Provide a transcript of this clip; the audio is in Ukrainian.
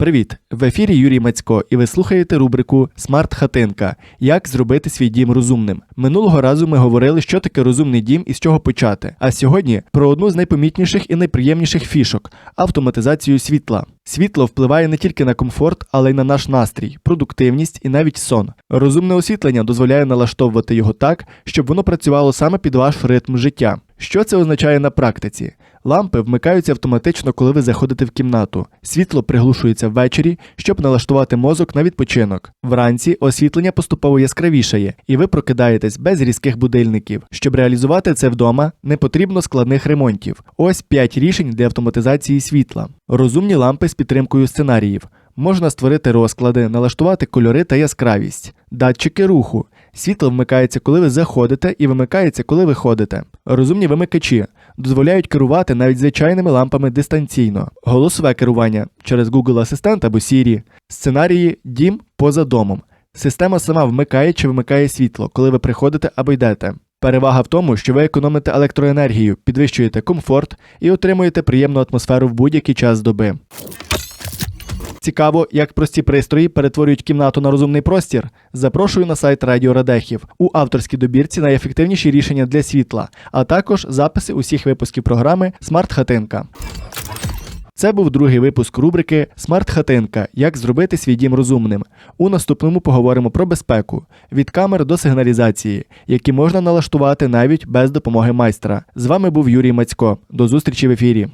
Привіт! В ефірі Юрій Мацько, і ви слухаєте рубрику Смарт Хатинка. Як зробити свій дім розумним. Минулого разу ми говорили, що таке розумний дім і з чого почати. А сьогодні про одну з найпомітніших і найприємніших фішок автоматизацію світла. Світло впливає не тільки на комфорт, але й на наш настрій, продуктивність і навіть сон. Розумне освітлення дозволяє налаштовувати його так, щоб воно працювало саме під ваш ритм життя. Що це означає на практиці? Лампи вмикаються автоматично, коли ви заходите в кімнату. Світло приглушується ввечері, щоб налаштувати мозок на відпочинок. Вранці освітлення поступово яскравішає, і ви прокидаєтесь без різких будильників. Щоб реалізувати це вдома, не потрібно складних ремонтів. Ось 5 рішень для автоматизації світла. Розумні лампи з підтримкою сценаріїв. Можна створити розклади, налаштувати кольори та яскравість, датчики руху. Світло вмикається, коли ви заходите, і вимикається, коли виходите. Розумні вимикачі дозволяють керувати навіть звичайними лампами дистанційно, голосове керування через Google Асистент або Siri, сценарії дім поза домом. Система сама вмикає чи вимикає світло, коли ви приходите або йдете. Перевага в тому, що ви економите електроенергію, підвищуєте комфорт і отримуєте приємну атмосферу в будь-який час доби. Цікаво, як прості пристрої перетворюють кімнату на розумний простір. Запрошую на сайт Радіо Радехів у авторській добірці найефективніші рішення для світла, а також записи усіх випусків програми Смарт Хатинка. Це був другий випуск рубрики Смарт Хатинка. Як зробити свій дім розумним. У наступному поговоримо про безпеку від камер до сигналізації, які можна налаштувати навіть без допомоги майстра. З вами був Юрій Мацько. До зустрічі в ефірі.